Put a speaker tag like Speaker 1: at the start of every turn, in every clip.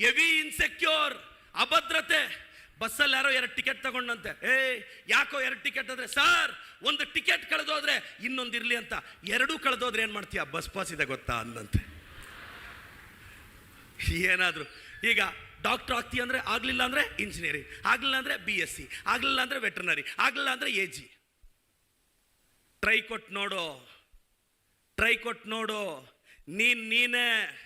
Speaker 1: Heavy insecure ಅಭದ್ರತೆ. ಬಸ್ಸಲ್ಲಿ ಯಾರೋ ಎರಡು ಟಿಕೆಟ್ ತಗೊಂಡಂತೆ. ಏ ಯಾಕೋ ಎರಡು ಟಿಕೆಟ್ ಅಂದ್ರೆ, ಸರ್, ಒಂದು ಟಿಕೆಟ್ ಕಳೆದೋದ್ರೆ ಇನ್ನೊಂದು ಇರ್ಲಿ ಅಂತ. ಎರಡೂ ಕಳೆದೋದ್ರೆ ಏನು ಮಾಡ್ತೀಯ? ಬಸ್ ಪಾಸ್ ಇದೆ ಗೊತ್ತಾ ಅಂದಂತೆ. ಏನಾದ್ರು. ಈಗ ಡಾಕ್ಟರ್ ಆಗ್ತೀಯ ಅಂದ್ರೆ ಆಗಲಿಲ್ಲ ಅಂದ್ರೆ ಇಂಜಿನಿಯರಿಂಗ್ ಆಗ್ಲಿಲ್ಲ ಅಂದ್ರೆ ಬಿ ಎಸ್ ಸಿ ಆಗ್ಲಿಲ್ಲ ಅಂದ್ರೆ ವೆಟರ್ನರಿ ಆಗಲಿಲ್ಲ ಅಂದ್ರೆ ಎ ಜಿ ಟ್ರೈ ಕೊಟ್ಟು ನೋಡು. ಟ್ರೈ ಕೊಟ್ಟು ನೋಡು. ನೀನ್ ನೀನೇ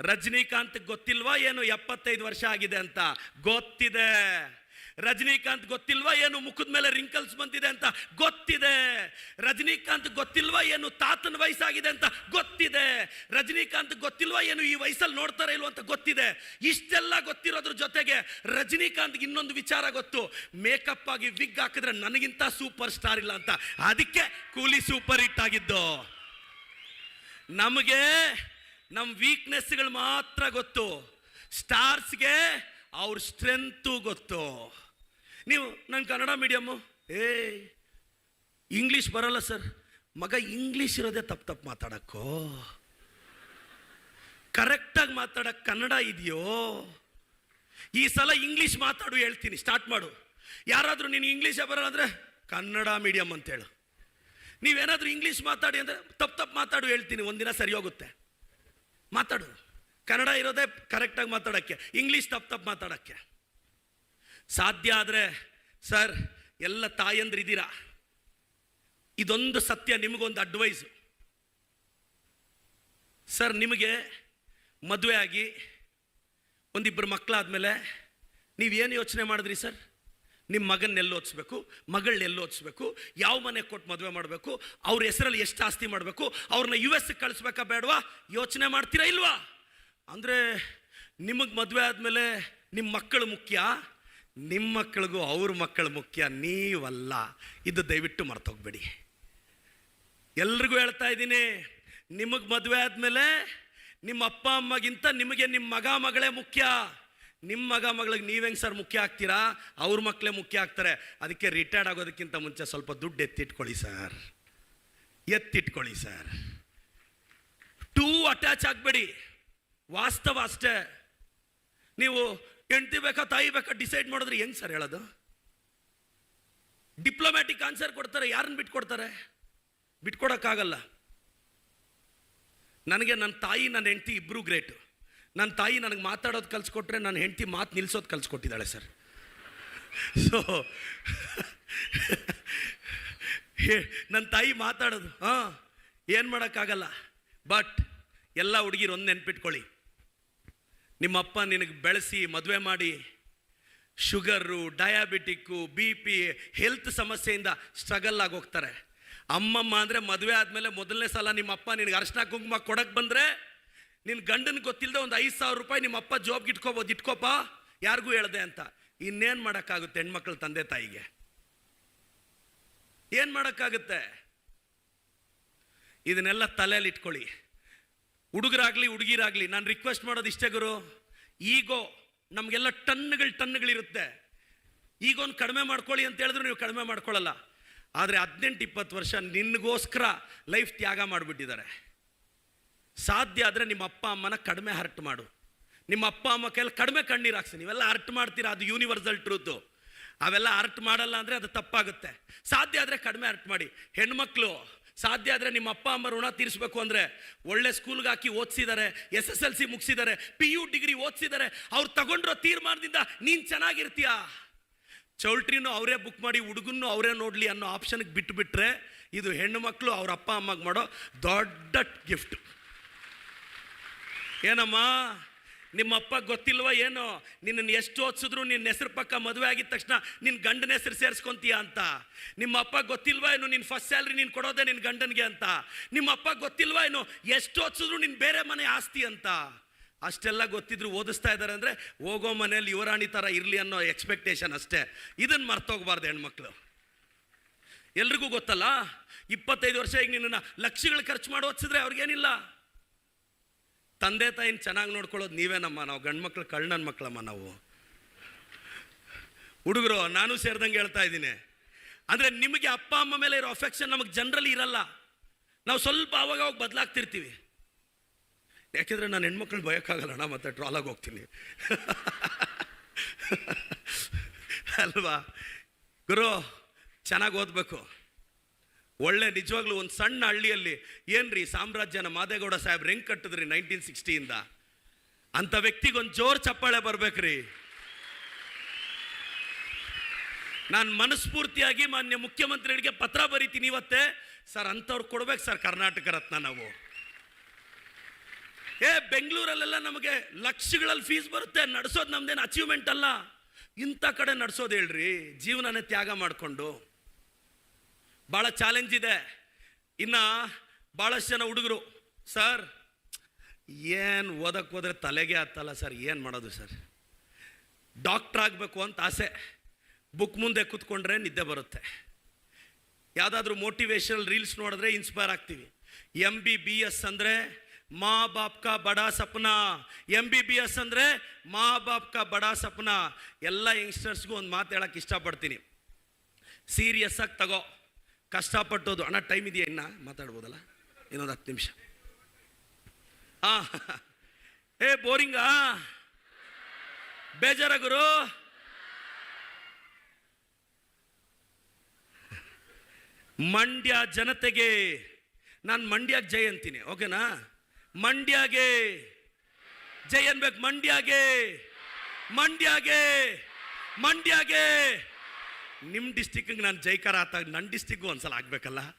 Speaker 1: ರಜನಿಕಾಂತ್ ಗೊತ್ತಿಲ್ವಾ ಏನು ಎಪ್ಪತ್ತೈದು ವರ್ಷ ಆಗಿದೆ ಅಂತ? ಗೊತ್ತಿದೆ. ರಜನಿಕಾಂತ್ ಗೊತ್ತಿಲ್ವಾ ಏನು ಮುಖದ ಮೇಲೆ ರಿಂಕಲ್ಸ್ ಬಂದಿದೆ ಅಂತ? ಗೊತ್ತಿದೆ. ರಜನಿಕಾಂತ್ ಗೊತ್ತಿಲ್ವಾ ಏನು ತಾತನ ವಯಸ್ಸಾಗಿದೆ ಅಂತ? ಗೊತ್ತಿದೆ. ರಜನಿಕಾಂತ್ ಗೊತ್ತಿಲ್ವಾ ಏನು ಈ ವಯಸ್ಸಲ್ಲಿ ನೋಡ್ತಾರೆ ಇಲ್ವ ಅಂತ? ಗೊತ್ತಿದೆ. ಇಷ್ಟೆಲ್ಲ ಗೊತ್ತಿರೋದ್ರ ಜೊತೆಗೆ ರಜನಿಕಾಂತ್ ಇನ್ನೊಂದು ವಿಚಾರ ಗೊತ್ತು. ಮೇಕಪ್ ಆಗಿ ವಿಗ್ ಹಾಕಿದ್ರೆ ನನಗಿಂತ ಸೂಪರ್ ಸ್ಟಾರ್ ಇಲ್ಲ ಅಂತ. ಅದಕ್ಕೆ ಕೂಲಿ ಸೂಪರ್ ಹಿಟ್ ಆಗಿದ್ದು. ನಮಗೆ ನಮ್ಮ ವೀಕ್ನೆಸ್ಗಳು ಮಾತ್ರ ಗೊತ್ತು. ಸ್ಟಾರ್ಸ್ಗೆ ಅವ್ರ ಸ್ಟ್ರೆಂತು ಗೊತ್ತು. ನೀವು ನನ್ನ ಕನ್ನಡ ಮೀಡಿಯಮ್ಮು ಏ ಇಂಗ್ಲೀಷ್ ಬರಲ್ಲ ಸರ್ ಮಗ ಇಂಗ್ಲೀಷ್ ಇರೋದೇ ತಪ್ಪು ತಪ್ಪು ಮಾತಾಡಕ್ಕೋ. ಕರೆಕ್ಟಾಗಿ ಮಾತಾಡೋಕ್ಕೆ ಕನ್ನಡ ಇದೆಯೋ? ಈ ಸಲ ಇಂಗ್ಲೀಷ್ ಮಾತಾಡು ಹೇಳ್ತೀನಿ ಸ್ಟಾರ್ಟ್ ಮಾಡು. ಯಾರಾದರೂ ನೀನು ಇಂಗ್ಲೀಷೇ ಬರಲ್ಲ ಅಂದರೆ ಕನ್ನಡ ಮೀಡಿಯಮ್ ಅಂತೇಳು ನೀವೇನಾದರೂ ಇಂಗ್ಲೀಷ್ ಮಾತಾಡಿ ಅಂದರೆ ತಪ್ಪು ತಪ್ಪು ಮಾತಾಡು ಹೇಳ್ತೀನಿ, ಒಂದಿನ ಸರಿ ಹೋಗುತ್ತೆ. ಮಾತಾಡು. ಕನ್ನಡ ಇರೋದೇ ಕರೆಕ್ಟಾಗಿ ಮಾತಾಡೋಕ್ಕೆ. ಇಂಗ್ಲೀಷ್ ತಪ್ಪು ತಪ್ಪು ಮಾತಾಡೋಕ್ಕೆ. ಸಾಧ್ಯ ಆದರೆ, ಸರ್, ಎಲ್ಲ ತಾಯಂದ್ರಿದ್ದೀರಾ ಇದೊಂದು ಸತ್ಯ, ನಿಮಗೊಂದು ಅಡ್ವೈಸು ಸರ್, ನಿಮಗೆ ಮದುವೆ ಆಗಿ ಒಂದಿಬ್ಬರು ಮಕ್ಕಳಾದಮೇಲೆ ನೀವೇನು ಯೋಚನೆ ಮಾಡಿದ್ರಿ ಸರ್? ನಿಮ್ಮ ಮಗನ ಎಲ್ಲಿ ಓದಿಸ್ಬೇಕು ಮಗಳನ್ನ ಎಲ್ಲಿ ಓದಿಸ್ಬೇಕು ಯಾವ ಮನೆ ಕೊಟ್ಟು ಮದುವೆ ಮಾಡಬೇಕು, ಅವ್ರ ಹೆಸರಲ್ಲಿ ಎಷ್ಟು ಆಸ್ತಿ ಮಾಡಬೇಕು ಅವ್ರನ್ನ ಯು ಎಸ್ ಕಳಿಸ್ಬೇಕಾ ಬೇಡವಾ? ಯೋಚನೆ ಮಾಡ್ತೀರಾ ಇಲ್ವಾ? ಅಂದರೆ ನಿಮಗೆ ಮದುವೆ ಆದಮೇಲೆ ನಿಮ್ಮ ಮಕ್ಕಳು ಮುಖ್ಯ ನಿಮ್ಮ ಮಕ್ಕಳಿಗೂ ಅವ್ರ ಮಕ್ಕಳು ಮುಖ್ಯ, ನೀವಲ್ಲ. ಇದು ದಯವಿಟ್ಟು ಮರ್ತೋಗ್ಬೇಡಿ. ಎಲ್ರಿಗೂ ಹೇಳ್ತಾ ಇದ್ದೀನಿ, ನಿಮಗೆ ಮದುವೆ ಆದಮೇಲೆ ನಿಮ್ಮ ಅಪ್ಪ ಅಮ್ಮಗಿಂತ ನಿಮಗೆ ನಿಮ್ಮ ಮಗ ಮಗಳೇ ಮುಖ್ಯ. ನಿಮ್ಮ ಮಗ ಮಗಳಿಗೆ ನೀವು ಹೆಂಗೆ ಸರ್ ಮುಖ್ಯ ಆಗ್ತೀರಾ? ಅವ್ರ ಮಕ್ಕಳೇ ಮುಖ್ಯ ಆಗ್ತಾರೆ. ಅದಕ್ಕೆ ರಿಟೈರ್ಡ್ ಆಗೋದಕ್ಕಿಂತ ಮುಂಚೆ ಸ್ವಲ್ಪ ದುಡ್ಡು ಎತ್ತಿಟ್ಕೊಳ್ಳಿ ಸರ್. ಎತ್ತಿಟ್ಕೊಳ್ಳಿ ಸರ್. ಟೂ ಅಟ್ಯಾಚ್ ಆಗಬೇಡಿ. ವಾಸ್ತವ ಅಷ್ಟೇ. ನೀವು ಹೆಂಡತಿ ಬೇಕಾ, ತಾಯಿ ಬೇಕಾ ಡಿಸೈಡ್ ಮಾಡಿದ್ರೆ ಹೆಂಗೆ ಸರ್ ಹೇಳೋದು? ಡಿಪ್ಲೊಮ್ಯಾಟಿಕ್ ಆನ್ಸರ್ ಕೊಡ್ತಾರೆ ಯಾರನ್ನ ಬಿಟ್ಕೊಡ್ತಾರೆ? ಬಿಟ್ಕೊಡೋಕ್ಕಾಗಲ್ಲ. ನನಗೆ ನನ್ನ ತಾಯಿ ನನ್ನ ಹೆಂಡತಿ ಇಬ್ಬರು ಗ್ರೇಟು ನನ್ನ ತಾಯಿ ನನಗೆ ಮಾತಾಡೋದು ಕಲಿಸ್ಕೊಟ್ರೆ ನನ್ನ ಹೆಂಡತಿ ಮಾತು ನಿಲ್ಸೋದು ಕಲಿಸ್ಕೊಟ್ಟಿದ್ದಾಳೆ ಸರ್. ಸೊ ನನ್ನ ತಾಯಿ ಮಾತಾಡೋದು, ಹಾಂ, ಏನು ಮಾಡೋಕ್ಕಾಗಲ್ಲ. ಬಟ್ ಎಲ್ಲ ಹುಡುಗಿರು ಒಂದು ನೆನ್ಪಿಟ್ಕೊಳ್ಳಿ. ನಿಮ್ಮಪ್ಪ ನಿನಗೆ ಬೆಳೆಸಿ, ಮದುವೆ ಮಾಡಿ, sugar, diabetic, B P health ಸಮಸ್ಯೆಯಿಂದ ಸ್ಟ್ರಗಲ್ ಆಗಿ ಅಮ್ಮಮ್ಮ ಅಂದರೆ ಮದುವೆ ಆದಮೇಲೆ ಮೊದಲನೇ ಸಲ ನಿಮ್ಮ ಅಪ್ಪ ನಿನಗೆ ಅರ್ಶನ ಕುಂಕುಮ ಕೊಡಕ್ಕೆ ಬಂದರೆ ನಿನ್ನ ಗಂಡನ ಗೊತ್ತಿಲ್ಲದೆ ಒಂದು ಐದು ಸಾವಿರ ರೂಪಾಯಿ ನಿಮ್ಮ ಅಪ್ಪ ಜಾಬ್ಗೆ ಇಟ್ಕೋಬೋದು ಇಟ್ಕೋಪ ಯಾರಿಗೂ ಹೇಳ್ದೆ ಅಂತ. ಇನ್ನೇನು ಮಾಡೋಕ್ಕಾಗುತ್ತೆ ಹೆಣ್ಮಕ್ಳ ತಂದೆ ತಾಯಿಗೆ? ಏನು ಮಾಡೋಕ್ಕಾಗುತ್ತೆ? ಇದನ್ನೆಲ್ಲ ತಲೆಯಲ್ಲಿ ಇಟ್ಕೊಳ್ಳಿ. ಹುಡುಗರಾಗ್ಲಿ, ಹುಡುಗಿರಾಗ್ಲಿ, ನಾನು ರಿಕ್ವೆಸ್ಟ್ ಮಾಡೋದು ಇಷ್ಟೇ ಗುರು. ಈಗೋ ನಮಗೆಲ್ಲ ಟನ್ಗಳು ಟನ್ಗಳಿರುತ್ತೆ ಈಗ ಒಂದು ಕಡಿಮೆ ಮಾಡ್ಕೊಳ್ಳಿ ಅಂತ ಹೇಳಿದ್ರು ನೀವು ಕಡಿಮೆ ಮಾಡ್ಕೊಳ್ಳಲ್ಲ. ಆದರೆ ಹದಿನೆಂಟು ಇಪ್ಪತ್ತು ವರ್ಷ ನಿನಗೋಸ್ಕರ ಲೈಫ್ ತ್ಯಾಗ ಮಾಡಿಬಿಟ್ಟಿದ್ದಾರೆ. ಸಾಧ್ಯ ಆದರೆ ನಿಮ್ಮ ಅಪ್ಪ ಅಮ್ಮನ ಕಡಿಮೆ ಹರ್ಟ್ ಮಾಡು. ನಿಮ್ಮ ಅಪ್ಪ ಅಮ್ಮ ಕೈಯಲ್ಲಿ ಕಡಿಮೆ ಕಣ್ಣೀರು ಹಾಕ್ಸಿ. ನೀವೆಲ್ಲ ಹರ್ಟ್ ಮಾಡ್ತೀರಾ? ಅದು ಯೂನಿವರ್ಸಲ್ ಟ್ರೂತು ಅವೆಲ್ಲ ಅರ್ಟ್ ಮಾಡಲ್ಲ ಅಂದರೆ ಅದು ತಪ್ಪಾಗುತ್ತೆ. ಸಾಧ್ಯ ಆದರೆ ಕಡಿಮೆ ಅರ್ಟ್ ಮಾಡಿ. ಹೆಣ್ಮಕ್ಳು, ಸಾಧ್ಯ ಆದರೆ ನಿಮ್ಮ ಅಪ್ಪ ಅಮ್ಮ ಋಣ ತೀರಿಸಬೇಕು ಅಂದರೆ ಒಳ್ಳೆ ಸ್ಕೂಲ್ಗೆ ಹಾಕಿ ಓದಿಸಿದ್ದಾರೆ ಎಸ್ ಎಸ್ ಎಲ್ ಸಿ ಮುಗಿಸಿದ್ದಾರೆ ಪಿ ಯು ಡಿಗ್ರಿ ಓದಿಸಿದ್ದಾರೆ ಅವ್ರು ತಗೊಂಡಿರೋ ತೀರ್ಮಾನದಿಂದ ನೀನು ಚೆನ್ನಾಗಿರ್ತೀಯ? ಚೌಲ್ಟ್ರಿನೂ ಅವರೇ ಬುಕ್ ಮಾಡಿ, ಹುಡುಗನ್ನು ಅವರೇ ನೋಡಲಿ ಅನ್ನೋ ಆಪ್ಷನ್ಗೆ ಬಿಟ್ಟುಬಿಟ್ರೆ ಇದು ಹೆಣ್ಣು ಮಕ್ಕಳು ಅವ್ರ ಅಪ್ಪ ಅಮ್ಮಗೆ ಮಾಡೋ ದೊಡ್ಡ ಗಿಫ್ಟ್ ಏನಮ್ಮ? ನಿಮ್ಮಪ್ಪ ಗೊತ್ತಿಲ್ವ ಏನೋ? ನಿನ್ನನ್ನು ಎಷ್ಟು ಓದಿಸಿದ್ರು ನಿನ್ನ ಹೆಸರು ಪಕ್ಕ ಮದುವೆ ಆಗಿದ ತಕ್ಷಣ ನಿನ್ನ ಗಂಡನ ಹೆಸರು ಸೇರಿಸ್ಕೊಂತೀಯ ಅಂತ. ನಿಮ್ಮಪ್ಪ ಗೊತ್ತಿಲ್ವ ಏನು ನಿನ್ನ ಫಸ್ಟ್ ಸ್ಯಾಲ್ರಿ ನೀನು ಕೊಡೋದೇ ನಿನ್ನ ಗಂಡನಿಗೆ ಅಂತ. ನಿಮ್ಮಪ್ಪ ಗೊತ್ತಿಲ್ವ ಏನು ಎಷ್ಟು ಓದಿಸಿದ್ರು ನಿನ್ನ ಬೇರೆ ಮನೆ ಆಸ್ತಿ ಅಂತ. ಅಷ್ಟೆಲ್ಲ ಗೊತ್ತಿದ್ರು ಓದಿಸ್ತಾ ಇದ್ದಾರೆ ಅಂದರೆ ಹೋಗೋ ಮನೇಲಿ ಯುವರಾಣಿ ಥರ ಇರಲಿ ಅನ್ನೋ ಎಕ್ಸ್ಪೆಕ್ಟೇಷನ್ ಅಷ್ಟೇ. ಇದನ್ನು ಮರ್ತೋಗ್ಬಾರ್ದು ಹೆಣ್ಮಕ್ಳು. ಎಲ್ರಿಗೂ ಗೊತ್ತಲ್ಲ? ಇಪ್ಪತ್ತೈದು ವರ್ಷ ಈಗ ನಿನ್ನನ್ನು ಲಕ್ಷಗಳು ಖರ್ಚು ಮಾಡಿ ಓದಿಸಿದ್ರೆ ಅವ್ರಿಗೇನಿಲ್ಲ. ತಂದೆ ತಾಯಿನ ಚೆನ್ನಾಗಿ ನೋಡ್ಕೊಳ್ಳೋದು ನೀವೇನಮ್ಮ? ನಾವು ಗಂಡು ಮಕ್ಳು, ಕಳ್ಳನ ಮಕ್ಕಳಮ್ಮ ನಾವು. ಹುಡುಗರು, ನಾನು ಸೇರಿದಂಗೆ ಹೇಳ್ತಾ ಇದ್ದೀನಿ. ಅಂದರೆ ನಿಮಗೆ ಅಪ್ಪ, ಅಮ್ಮ ಮೇಲೆ ಇರೋ ಅಫೆಕ್ಷನ್ ನಮಗೆ ಜನರಲಿ ಇರಲ್ಲ. ನಾವು ಸ್ವಲ್ಪ ಅವಾಗ ಅವಾಗ ಬದಲಾಗ್ತಿರ್ತೀವಿ. ಯಾಕೆಂದರೆ ನಾನು ಹೆಣ್ಮಕ್ಳು ಭಯಕ್ಕಾಗಲ್ಲ ಅಣ್ಣ ಮತ್ತೆ ಟ್ರಾಲಾಗಿ ಹೋಗ್ತೀನಿ. ಅಲ್ವಾ? ಗುರು, ಚೆನ್ನಾಗಿ ಓದಬೇಕು. ಒಳ್ಳೆ ನಿಜವಾಗ್ಲೂ ಒಂದು ಸಣ್ಣ ಹಳ್ಳಿಯಲ್ಲಿ ಏನ್ರಿ ಸಾಮ್ರಾಜ್ಯನ ಮಾದೇಗೌಡ ಸಾಹೇಬ್ರು ಹೆಂಗೆ ಕಟ್ಟಿದ್ರಿ ನೈನ್ಟೀನ್ ಸಿಕ್ಸ್ಟಿಯಿಂದ ಅಂಥ ವ್ಯಕ್ತಿಗೊಂದು ಜೋರ್ ಚಪ್ಪಾಳೆ ಬರ್ಬೇಕ್ರಿ. ನಾನು ಮನಸ್ಫೂರ್ತಿಯಾಗಿ ಮಾನ್ಯ ಮುಖ್ಯಮಂತ್ರಿಗಳಿಗೆ ಪತ್ರ ಬರೀತೀನಿ ಇವತ್ತೇ. ಸರ್ ಅಂಥವ್ರು ಕೊಡ್ಬೇಕು ಸರ್ ಕರ್ನಾಟಕ ರತ್ನ ನಾವು. ಏ, ಬೆಂಗಳೂರಲ್ಲೆಲ್ಲ ನಮಗೆ ಲಕ್ಷಗಳಲ್ಲಿ ಫೀಸ್ ಬರುತ್ತೆ. ನಡೆಸೋದು ನಮ್ದೇನು ಅಚೀವ್ಮೆಂಟ್ ಅಲ್ಲ. ಇಂಥ ಕಡೆ ನಡೆಸೋದು ಹೇಳ್ರಿ. ಜೀವನನೇ ತ್ಯಾಗ ಮಾಡಿಕೊಂಡು. ಭಾಳ ಚಾಲೆಂಜ್ ಇದೆ. ಇನ್ನು ಭಾಳಷ್ಟು ಜನ ಹುಡುಗರು, ಸರ್, ಏನು ಓದಕ್ಕೆ ಹೋದ್ರೆ ತಲೆಗೆ ಹತ್ತಲ್ಲ ಸರ್, ಏನು ಮಾಡೋದು ಸರ್? ಡಾಕ್ಟ್ರ್ ಆಗಬೇಕು ಅಂತ ಆಸೆ. ಬುಕ್ ಮುಂದೆ ಕೂತ್ಕೊಂಡ್ರೆ ನಿದ್ದೆ ಬರುತ್ತೆ. ಯಾವುದಾದ್ರೂ ಮೋಟಿವೇಶನಲ್ ರೀಲ್ಸ್ ನೋಡಿದ್ರೆ ಇನ್ಸ್ಪೈರ್ ಆಗ್ತೀವಿ. ಎಂ ಬಿ ಬಿ ಎಸ್ ಅಂದರೆ ಮಾ ಬಾಪ್ ಕಾ ಬಡಾ ಸಪ್ನಾ. ಎಂ ಬಿ ಬಿ ಎಸ್ ಅಂದರೆ ಮಾ ಬಾಪ್ ಕಾ ಬಡಾ ಸಪ್ನಾ. ಎಲ್ಲ ಯಂಗ್ಸ್ಟರ್ಸ್ಗೂ ಒಂದು ಮಾತು ಹೇಳಕ್ಕೆ ಇಷ್ಟಪಡ್ತೀನಿ. ಸೀರಿಯಸ್ಸಾಗಿ ತಗೋ. ಕಷ್ಟಪಟ್ಟೋದು ಅಣ್ಣ ಟೈಮ್ ಇದೆಯಾ ಇನ್ನ? ಮಾತಾಡ್ಬೋದಲ್ಲ? ಇನ್ನೊಂದು ಹತ್ತು ನಿಮಿಷ. ಆ ಏ ಬೋರಿಂಗಾ. ಬೇಜಾರ ಗುರು. ಮಂಡ್ಯ ಜನತೆಗೆ, ನಾನು ಮಂಡ್ಯಕ್ಕೆ ಜೈ ಅಂತೀನಿ, ಓಕೆನಾ? ಮಂಡ್ಯಗೆ, ಜೈ ಅನ್ಬೇಕು, ಮಂಡ್ಯಗೆ ಮಂಡ್ಯಗೆ ಮಂಡ್ಯಗೆ. ನಿಮ್ಮ ಡಿಸ್ಟಿಕ್ಗೆ ನಾನು ಜೈಕಾರ ಆತ ನನ್ನ ಡಿಸ್ಟಿಕ್ಗೂ ಒಂದ್ಸಲ ಆಗ್ಬೇಕಲ್ಲ?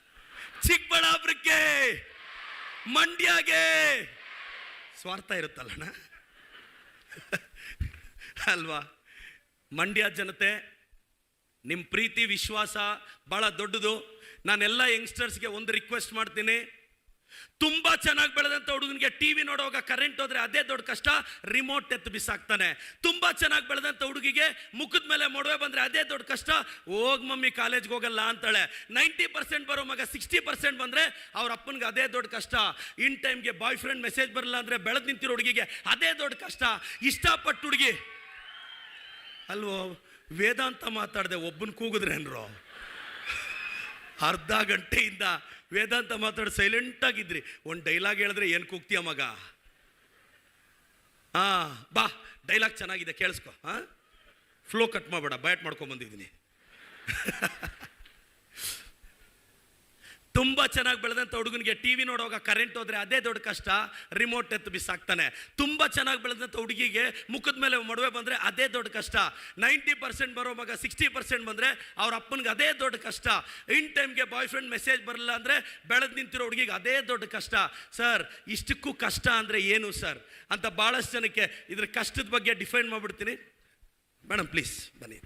Speaker 1: ಚಿಕ್ಕಬಳ್ಳಾಪುರಕ್ಕೆ, ಮಂಡ್ಯಗೆ. ಸ್ವಾರ್ಥ ಇರುತ್ತಲ್ಲಣ್ಣ? ಅಲ್ವಾ? ಮಂಡ್ಯ ಜನತೆ ನಿಮ್ಮ ಪ್ರೀತಿ, ವಿಶ್ವಾಸ ಭಾಳ ದೊಡ್ಡದು. ನಾನೆಲ್ಲ ಯಂಗ್ಸ್ಟರ್ಸ್ಗೆ ಒಂದು ರಿಕ್ವೆಸ್ಟ್ ಮಾಡ್ತೀನಿ. ತುಂಬ ಚೆನ್ನಾಗಿ ಬೆಳೆದಂಥ ಹುಡುಗನಿಗೆ ಟಿ ವಿ ನೋಡುವಾಗ ಕರೆಂಟ್ ಹೋದರೆ ಅದೇ ದೊಡ್ಡ ಕಷ್ಟ ರಿಮೋಟ್ ಎತ್ತು ಬಿಸಾಕ್ತಾನೆ. ತುಂಬ ಚೆನ್ನಾಗಿ ಬೆಳೆದಂಥ ಹುಡುಗಿಗೆ ಮುಖದ ಮೇಲೆ ಮೊಡವೆ ಬಂದರೆ ಅದೇ ದೊಡ್ಡ ಕಷ್ಟ, ಹೋಗ್ ಮಮ್ಮಿ ಕಾಲೇಜ್ಗೆ ಹೋಗಲ್ಲ ಅಂತಾಳೆ. ನೈಂಟಿ ಪರ್ಸೆಂಟ್ ಬರೋ ಮಗ ಸಿಕ್ಸ್ಟಿ ಪರ್ಸೆಂಟ್ ಬಂದರೆ ಅವ್ರ ಅಪ್ಪನಿಗೆ ಅದೇ ದೊಡ್ಡ ಕಷ್ಟ. ಇನ್ ಟೈಮ್ಗೆ ಬಾಯ್ ಫ್ರೆಂಡ್ ಮೆಸೇಜ್ ಬರಲ್ಲ ಅಂದರೆ ಬೆಳೆದು ನಿಂತಿರೋ ಹುಡುಗಿಗೆ ಅದೇ ದೊಡ್ಡ ಕಷ್ಟ. ಇಷ್ಟಪಟ್ಟು ಹುಡುಗಿ. ಅಲ್ವೋ, ವೇದಾಂತ ಮಾತಾಡಿದೆ ಒಬ್ಬನ ಕೂಗಿದ್ರೆ ಅರ್ಧ ಗಂಟೆಯಿಂದ ವೇದಾಂತ ಮಾತಾಡಿ ಸೈಲೆಂಟ್ ಆಗಿದ್ರಿ. ಒಂದು ಡೈಲಾಗ್ ಹೇಳಿದ್ರೆ ಏನು ಕೂಗ್ತೀಯ ಮಗ? ಹಾ ಬಾ ಡೈಲಾಗ್ ಚೆನ್ನಾಗಿದೆ, ಕೇಳಿಸ್ಕೊ ಹಾಂ ಫ್ಲೋ ಕಟ್ ಮಾಡಬೇಡ ಬಯಟ್ ಮಾಡ್ಕೊಂಡ್ ಬಂದಿದ್ದೀನಿ. ತುಂಬ ಚೆನ್ನಾಗಿ ಬೆಳೆದಂಥ ಹುಡುಗನಿಗೆ ಟಿ ವಿ ನೋಡುವಾಗ ಕರೆಂಟ್ ಹೋದರೆ ಅದೇ ದೊಡ್ಡ ಕಷ್ಟ ರಿಮೋಟ್ ಎತ್ತು ಬಿಸಾಕ್ತಾನೆ. ತುಂಬ ಚೆನ್ನಾಗಿ ಬೆಳೆದಂಥ ಹುಡುಗಿಗೆ ಮುಖದ ಮೇಲೆ ಮೊಡವೆ ಬಂದರೆ ಅದೇ ದೊಡ್ಡ ಕಷ್ಟ. ನೈಂಟಿ ಪರ್ಸೆಂಟ್ ಬರೋ ಮಗ ಸಿಕ್ಸ್ಟಿ ಪರ್ಸೆಂಟ್ ಬಂದರೆ ಅವ್ರ ಅಪ್ಪನಿಗೆ ಅದೇ ದೊಡ್ಡ ಕಷ್ಟ. ಇನ್ ಟೈಮ್ಗೆ ಬಾಯ್ ಫ್ರೆಂಡ್ ಮೆಸೇಜ್ ಬರಲ್ಲ ಅಂದರೆ ಬೆಳೆದು ನಿಂತಿರೋ ಹುಡುಗಿಗೆ ಅದೇ ದೊಡ್ಡ ಕಷ್ಟ. ಸರ್, ಇಷ್ಟಕ್ಕೂ ಕಷ್ಟ ಅಂದರೆ ಏನು ಸರ್? ಅಂತ ಭಾಳಷ್ಟು ಜನಕ್ಕೆ ಇದ್ರ ಕಷ್ಟದ ಬಗ್ಗೆ ಡಿಫೈನ್ ಮಾಡಿಬಿಡ್ತೀನಿ. ಮೇಡಮ್ ಪ್ಲೀಸ್ ಬನ್ನಿ.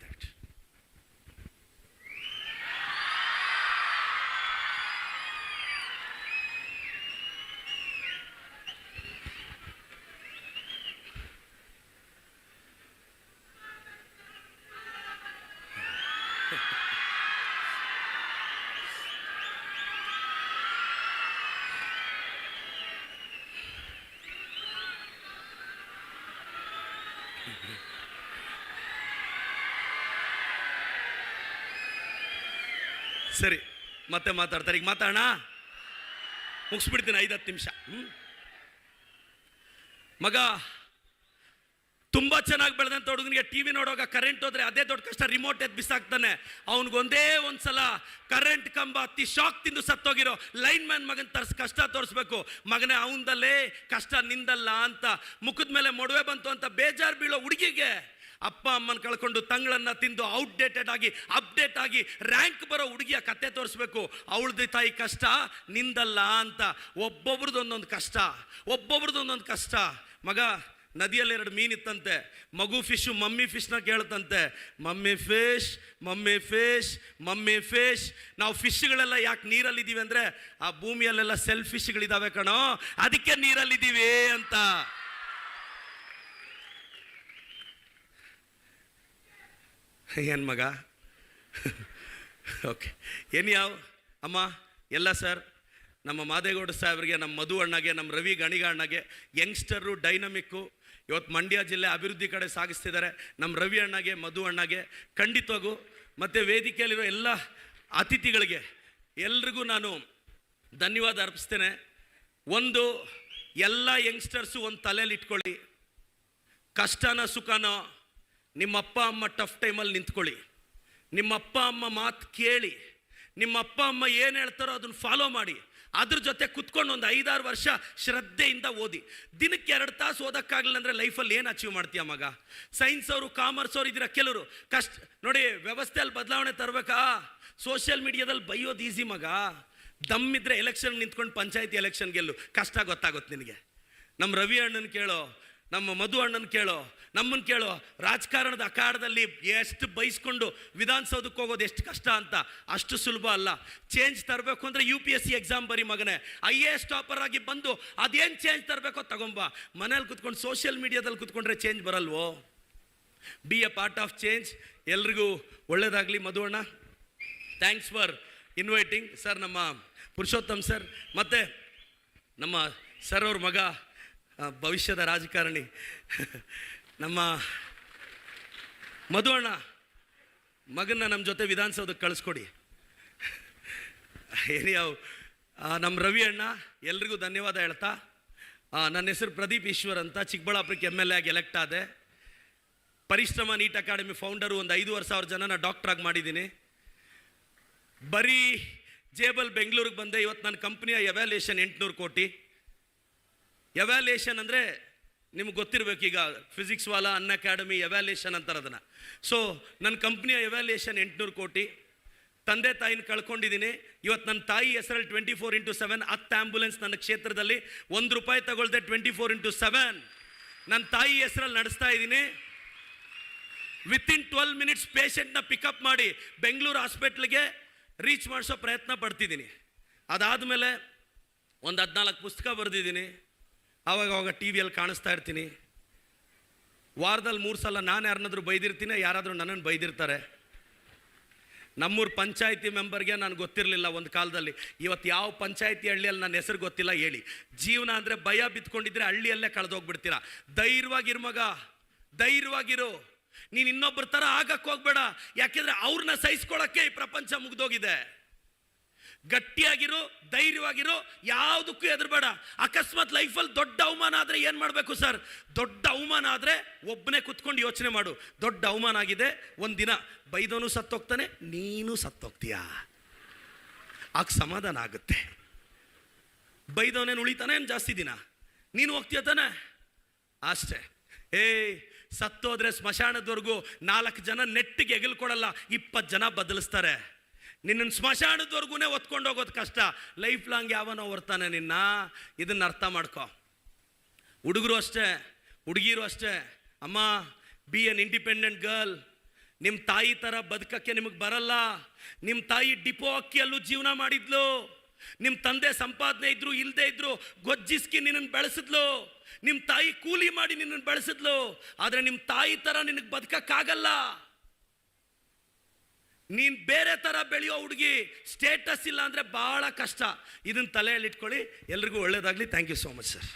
Speaker 1: ಸರಿ, ಮತ್ತೆ ಮಾತಾಡ್ತಾರೆ. ಈಗ ಮಾತಾಡೋಣ? ಮುಗಿಸ್ಬಿಡ್ತೀನಿ ಐದು ಹತ್ತು ನಿಮಿಷ? ಮಗ, ತುಂಬ ಚೆನ್ನಾಗಿ ಬೆಳೆದಂಥ ಹುಡುಗನಿಗೆ ಟಿ ವಿ ನೋಡುವಾಗ ಕರೆಂಟ್ ಹೋದರೆ ಅದೇ ದೊಡ್ಡ ಕಷ್ಟ ರಿಮೋಟ್ ಎದ್ದು ಬಿಸಾಕ್ತಾನೆ. ಅವ್ನಿಗೊಂದೇ ಒಂದ್ಸಲ ಕರೆಂಟ್ ಕಂಬ ಅತಿ ಶಾಕ್ ತಿಂದು ಸತ್ತೋಗಿರೋ ಲೈನ್ ಮ್ಯಾನ್ ಮಗನ ತರ್ಸ್ ಕಷ್ಟ ತೋರಿಸ್ಬೇಕು. ಮಗನೇ, ಅವನದಲ್ಲೇ ಕಷ್ಟ ನಿಂದಲ್ಲ ಅಂತ ಮುಖದ ಮೇಲೆ ಮೊಡವೆ ಬಂತು ಅಂತ ಬೇಜಾರು ಬೀಳೋ ಹುಡುಗಿಗೆ ಅಪ್ಪ ಅಮ್ಮನ ಕಳ್ಕೊಂಡು ತಂಗಳನ್ನ ತಿಂದು ಔಟ್ಡೇಟೆಡ್ ಆಗಿ ಅಪ್ಡೇಟ್ ಆಗಿ ರ್ಯಾಂಕ್ ಬರೋ ಹುಡುಗಿಯ ಕತೆ ತೋರಿಸ್ಬೇಕು. ಅವಳದ ತಾಯಿ ಕಷ್ಟ, ನಿಂದಲ್ಲ ಅಂತ. ಒಬ್ಬೊಬ್ರದ್ದು ಒಂದೊಂದು ಕಷ್ಟ, ಒಬ್ಬೊಬ್ರದ್ದು ಒಂದೊಂದು ಕಷ್ಟ. ಮಗ, ನದಿಯಲ್ಲಿ ಎರಡು ಮೀನಿತ್ತಂತೆ ಮಗು ಫಿಶು ಮಮ್ಮಿ ಫಿಶ್ನ ಕೇಳ್ತಂತೆ. Mummy fish mummy fish mummy fish ನಾವು ಫಿಶ್ಗಳೆಲ್ಲ ಯಾಕೆ ನೀರಲ್ಲಿದ್ದೀವಿ ಅಂದರೆ, ಆ ಭೂಮಿಯಲ್ಲೆಲ್ಲ ಸೆಲ್ಫ್ ಫಿಶ್ಗಳಿದ್ದಾವೆ ಕಣೋ. ಅದಕ್ಕೆ ನೀರಲ್ಲಿದ್ದೀವಿ ಅಂತ. ಏನು ಮಗ ಓಕೆ ಏನು ಯಾವ? ಅಮ್ಮ, ಎಲ್ಲ ಸರ್ ನಮ್ಮ ಮಾದೇಗೌಡ ಸಾಹೇಬ್ರಿಗೆ, ನಮ್ಮ ಮಧು ಅಣ್ಣಗೆ, ನಮ್ಮ ರವಿ ಗಣಿಗ ಅಣ್ಣಗೆ ಯಂಗ್ಸ್ಟರು ಡೈನಮಿಕ್ಕು ಇವತ್ತು ಮಂಡ್ಯ ಜಿಲ್ಲೆ ಅಭಿವೃದ್ಧಿ ಕಡೆ ಸಾಗಿಸ್ತಿದ್ದಾರೆ. ನಮ್ಮ ರವಿ ಅಣ್ಣಗೆ, ಮಧು ಅಣ್ಣಗೆ, ಖಂಡಿತವಾಗೂ ಮತ್ತು ವೇದಿಕೆಯಲ್ಲಿರೋ ಎಲ್ಲ ಅತಿಥಿಗಳಿಗೆ ಎಲ್ರಿಗೂ ನಾನು ಧನ್ಯವಾದ ಅರ್ಪಿಸ್ತೇನೆ. ಒಂದು, ಎಲ್ಲ ಯಂಗ್ಸ್ಟರ್ಸು ಒಂದು ತಲೆಯಲ್ಲಿ ಇಟ್ಕೊಳ್ಳಿ. ಕಷ್ಟನ ಸುಖನೋ ನಿಮ್ಮ ಅಪ್ಪ ಅಮ್ಮ ಟಫ್ ಟೈಮಲ್ಲಿ ನಿಂತ್ಕೊಳ್ಳಿ. ನಿಮ್ಮ ಅಪ್ಪ ಅಮ್ಮ ಮಾತು ಕೇಳಿ. ನಿಮ್ಮ ಅಪ್ಪ ಅಮ್ಮ ಏನು ಹೇಳ್ತಾರೋ ಅದನ್ನು ಫಾಲೋ ಮಾಡಿ. ಅದ್ರ ಜೊತೆ ಕುತ್ಕೊಂಡು ಒಂದು ಐದಾರು ವರ್ಷ ಶ್ರದ್ಧೆಯಿಂದ ಓದಿ. ದಿನಕ್ಕೆ ಎರಡು ತಾಸು ಓದೋಕ್ಕಾಗಲಿಲ್ಲ ಅಂದರೆ ಲೈಫಲ್ಲಿ ಏನು ಅಚೀವ್ ಮಾಡ್ತೀಯ ಮಗ? ಸೈನ್ಸ್ ಅವರು ಕಾಮರ್ಸ್ ಅವರು ಇದ್ದೀರ ಕೆಲವರು? ಕಷ್ಟ, ನೋಡಿ ವ್ಯವಸ್ಥೆಯಲ್ಲಿ ಬದಲಾವಣೆ ತರಬೇಕಾ? ಸೋಷಿಯಲ್ ಮೀಡಿಯಾದಲ್ಲಿ ಬೈಯೋದು ಈಸಿ ಮಗ. ದಮ್ಮಿದ್ರೆ ಎಲೆಕ್ಷನ್ ನಿಂತ್ಕೊಂಡು ಪಂಚಾಯತಿ ಎಲೆಕ್ಷನ್ ಗೆಲ್ಲು. ಕಷ್ಟ ಗೊತ್ತಾಗುತ್ತೆ ನಿನಗೆ. ನಮ್ಮ ರವಿ ಅಣ್ಣನ ಕೇಳೋ ನಮ್ಮ ಮಧು ಅಣ್ಣನ ಕೇಳೋ ನಮ್ಮನ್ನು ಕೇಳೋ, ರಾಜಕಾರಣದ ಅಖಾಡದಲ್ಲಿ ಎಷ್ಟು ಬಯಸ್ಕೊಂಡು ವಿಧಾನಸೌಧಕ್ಕೆ ಹೋಗೋದು ಎಷ್ಟು ಕಷ್ಟ ಅಂತ ಅಷ್ಟು ಸುಲಭ ಅಲ್ಲ. ಚೇಂಜ್ ತರಬೇಕು ಅಂದರೆ U P S C exam ಬರೀ ಮಗನೇ. ಐ ಎ ಎಸ್ ಟಾಪರ್ ಆಗಿ ಬಂದು ಅದೇನು ಚೇಂಜ್ ತರಬೇಕೋ ತಗೊಂಬ. ಮನೇಲಿ ಕುತ್ಕೊಂಡು ಸೋಷಿಯಲ್ ಮೀಡಿಯಾದಲ್ಲಿ ಕುತ್ಕೊಂಡ್ರೆ change ಬರಲ್ವೋ? Be a part of change ಎಲ್ರಿಗೂ ಒಳ್ಳೇದಾಗಲಿ ಮಧು ಅಣ್ಣ. ಥ್ಯಾಂಕ್ಸ್ ಫಾರ್ ಇನ್ವೈಟಿಂಗ್ ಸರ್ ನಮ್ಮ ಪುರುಷೋತ್ತಮ್ ಸರ್ ಮತ್ತು ನಮ್ಮ ಸರ್ ಅವ್ರ ಮಗ ಭವಿಷ್ಯದ ರಾಜಕಾರಣಿ. ನಮ್ಮ ಮಧು ಅಣ್ಣ, ಮಗನ್ನ ನಮ್ಮ ಜೊತೆ ವಿಧಾನಸೌಧಕ್ಕೆ ಕಳಿಸ್ಕೊಡಿ. ಏನಿಯಾವ್ ನಮ್ಮ ರವಿ ಅಣ್ಣ, ಎಲ್ರಿಗೂ ಧನ್ಯವಾದ ಹೇಳ್ತಾ ನನ್ನ ಹೆಸರು ಪ್ರದೀಪ್ ಈಶ್ವರ್ ಅಂತ, ಚಿಕ್ಕಬಳ್ಳಾಪುರಕ್ಕೆ ಎಂ ಎಲ್ ಎ ಆಗಿ ಎಲೆಕ್ಟ್ ಆದೆ. ಪರಿಶ್ರಮ ನೀಟ್ ಅಕಾಡೆಮಿ ಫೌಂಡರು ಒಂದು ಐದೂವರೆ ಸಾವಿರ ಜನನ ಡಾಕ್ಟ್ರಾಗಿ ಮಾಡಿದ್ದೀನಿ. ಬರೀ ಜೇಬಲ್ ಬೆಂಗಳೂರಿಗೆ ಬಂದೆ ಇವತ್ತು ನನ್ನ ಕಂಪ್ನಿಯ ಎವ್ಯಾಲ್ಯೂಯೇಷನ್ ಎಂಟುನೂರು ಕೋಟಿ. ಎವ್ಯಾಲ್ಯೂಯೇಷನ್ ಅಂದರೆ ನಿಮ್ಗೆ ಗೊತ್ತಿರಬೇಕು ಈಗ physics Wallah Unacademy evaluation ಅಂತಾರೆ ಅದನ್ನು. ಸೊ ನನ್ನ ಕಂಪ್ನಿಯ ಎವ್ಯಾಲ್ಯೂಯೇಷನ್ ಎಂಟುನೂರು ಕೋಟಿ. ತಂದೆ ತಾಯಿನ ಕಳ್ಕೊಂಡಿದ್ದೀನಿ ಇವತ್ತು ನನ್ನ ತಾಯಿ ಹೆಸರಲ್ಲಿ ಟ್ವೆಂಟಿ ಫೋರ್ ಇಂಟು ಸೆವೆನ್ ಹತ್ತು ಆ್ಯಂಬುಲೆನ್ಸ್ ನನ್ನ ಕ್ಷೇತ್ರದಲ್ಲಿ ಒಂದು ರೂಪಾಯಿ ತಗೊಳ್ದೆ ಟ್ವೆಂಟಿ ಫೋರ್ ಇಂಟು ಸೆವೆನ್ ನನ್ನ ತಾಯಿ ಹೆಸರಲ್ಲಿ ನಡೆಸ್ತಾ ಇದ್ದೀನಿ ವಿತಿನ್ ಟ್ವೆಲ್ ಮಿನಿಟ್ಸ್ ಪೇಷೆಂಟ್ನ ಪಿಕಪ್ ಮಾಡಿ ಬೆಂಗಳೂರು ಹಾಸ್ಪಿಟ್ಲಿಗೆ ರೀಚ್ ಮಾಡಿಸೋ ಪ್ರಯತ್ನ ಪಡ್ತಿದ್ದೀನಿ ಅದಾದಮೇಲೆ ಒಂದು ಹದಿನಾಲ್ಕು ಪುಸ್ತಕ ಬರೆದಿದ್ದೀನಿ ಆವಾಗ ಅವಾಗ ಟಿ ವಿಯಲ್ಲಿ ಕಾಣಿಸ್ತಾ ಇರ್ತೀನಿ. ವಾರದಲ್ಲಿ ಮೂರು ಸಲ ನಾನು ಯಾರನ್ನಾದರೂ ಬೈದಿರ್ತೀನಿ, ಯಾರಾದರೂ ನನ್ನನ್ನು ಬೈದಿರ್ತಾರೆ. ನಮ್ಮೂರು ಪಂಚಾಯಿತಿ ಮೆಂಬರ್ಗೆ ನಾನು ಗೊತ್ತಿರಲಿಲ್ಲ ಒಂದು ಕಾಲದಲ್ಲಿ. ಇವತ್ತು ಯಾವ ಪಂಚಾಯಿತಿ ಹಳ್ಳಿಯಲ್ಲಿ ನನ್ನ ಹೆಸರು ಗೊತ್ತಿಲ್ಲ, ಹೇಳಿ. ಜೀವನ ಅಂದರೆ ಭಯ ಬಿತ್ಕೊಂಡಿದ್ರೆ ಹಳ್ಳಿಯಲ್ಲೇ ಕಳೆದೋಗ್ಬಿಡ್ತೀರಾ? ಧೈರ್ಯವಾಗಿರು ಮಗ, ಧೈರ್ಯವಾಗಿರು. ನೀನು ಇನ್ನೊಬ್ಬರ ಥರ ಆಗಕ್ಕೆ ಹೋಗ್ಬೇಡ. ಯಾಕೆಂದರೆ ಅವ್ರನ್ನ ಸಹಿಸ್ಕೊಳ್ಳೋಕ್ಕೆ ಈ ಪ್ರಪಂಚ ಮುಗ್ದೋಗಿದೆ. ಗಟ್ಟಿಯಾಗಿರು, ಧೈರ್ಯವಾಗಿರು, ಯಾವುದಕ್ಕೂ ಹೆದರಬೇಡ. ಅಕಸ್ಮಾತ್ ಲೈಫಲ್ಲಿ ದೊಡ್ಡ ಅವಮಾನ ಆದರೆ ಏನು ಮಾಡಬೇಕು ಸರ್? ದೊಡ್ಡ ಅವಮಾನ ಆದರೆ ಒಬ್ಬನೇ ಕುತ್ಕೊಂಡು ಯೋಚನೆ ಮಾಡು. ದೊಡ್ಡ ಅವಮಾನ ಆಗಿದೆ ಒಂದು ದಿನ ಬೈದವನು ಸತ್ತೋಗ್ತಾನೆ, ನೀನು ಸತ್ತೋಗ್ತೀಯಾ? ಆಗ ಸಮಾಧಾನ ಆಗುತ್ತೆ. ಬೈದವನೇನು ಉಳಿತಾನೆ ಏನು ಜಾಸ್ತಿ ದಿನ? ನೀನು ಹೋಗ್ತೀಯ ತಾನೆ? ಅಷ್ಟೇ. ಏಯ್, ಸತ್ತೋದ್ರೆ ಸ್ಮಶಾನದವರೆಗೂ ನಾಲ್ಕು ಜನ ನೆಟ್ಟಿಗೆ ಎಗಲ್ಕೊಡಲ್ಲ ಇಪ್ಪತ್ತು ಜನ ಬದಲಿಸ್ತಾರೆ. ನಿನ್ನನ್ನು ಸ್ಮಶಾನದವರೆಗೂ ಒತ್ಕೊಂಡು ಹೋಗೋದು ಕಷ್ಟ. ಲೈಫ್ ಲಾಂಗ್ ಯಾವನೋ ಬರ್ತಾನೆ ನಿನ್ನ. ಇದನ್ನ ಅರ್ಥ ಮಾಡ್ಕೊ. ಹುಡುಗರು ಅಷ್ಟೇ, ಹುಡುಗಿರು ಅಷ್ಟೇ. ಅಮ್ಮ ಬಿ ಎನ್ ಇಂಡಿಪೆಂಡೆಂಟ್ ಗರ್ಲ್ ನಿಮ್ಮ ತಾಯಿ ಥರ ಬದುಕಕ್ಕೆ ನಿಮಗೆ ಬರಲ್ಲ. ನಿಮ್ಮ ತಾಯಿ ಡಿಪೋ ಅಕ್ಕಿಯಲ್ಲೂ ಜೀವನ ಮಾಡಿದ್ಲು. ನಿಮ್ಮ ತಂದೆ ಸಂಪಾದನೆ ಇದ್ರು ಇಲ್ಲದೆ ಇದ್ರು, ಗೊಜ್ಜಿಸ್ಕಿ ನಿನ್ನನ್ನು ಬೆಳೆಸಿದ್ಲು. ನಿಮ್ಮ ತಾಯಿ ಕೂಲಿ ಮಾಡಿ ನಿನ್ನನ್ನು ಬೆಳೆಸಿದ್ಲು. ಆದರೆ ನಿಮ್ಮ ತಾಯಿ ಥರ ನಿನಗೆ ಬದುಕಕ್ಕಾಗಲ್ಲ. ನೀನು ಬೇರೆ ಥರ ಬೆಳೆಯೋ ಹುಡುಗಿ ಸ್ಟೇಟಸ್ ಇಲ್ಲ ಅಂದರೆ ಭಾಳ ಕಷ್ಟ. ಇದನ್ನ ತಲೆಯಲ್ಲಿ ಇಟ್ಕೊಳ್ಳಿ. ಎಲ್ರಿಗೂ ಒಳ್ಳೆಯದಾಗಲಿ thank you so much sir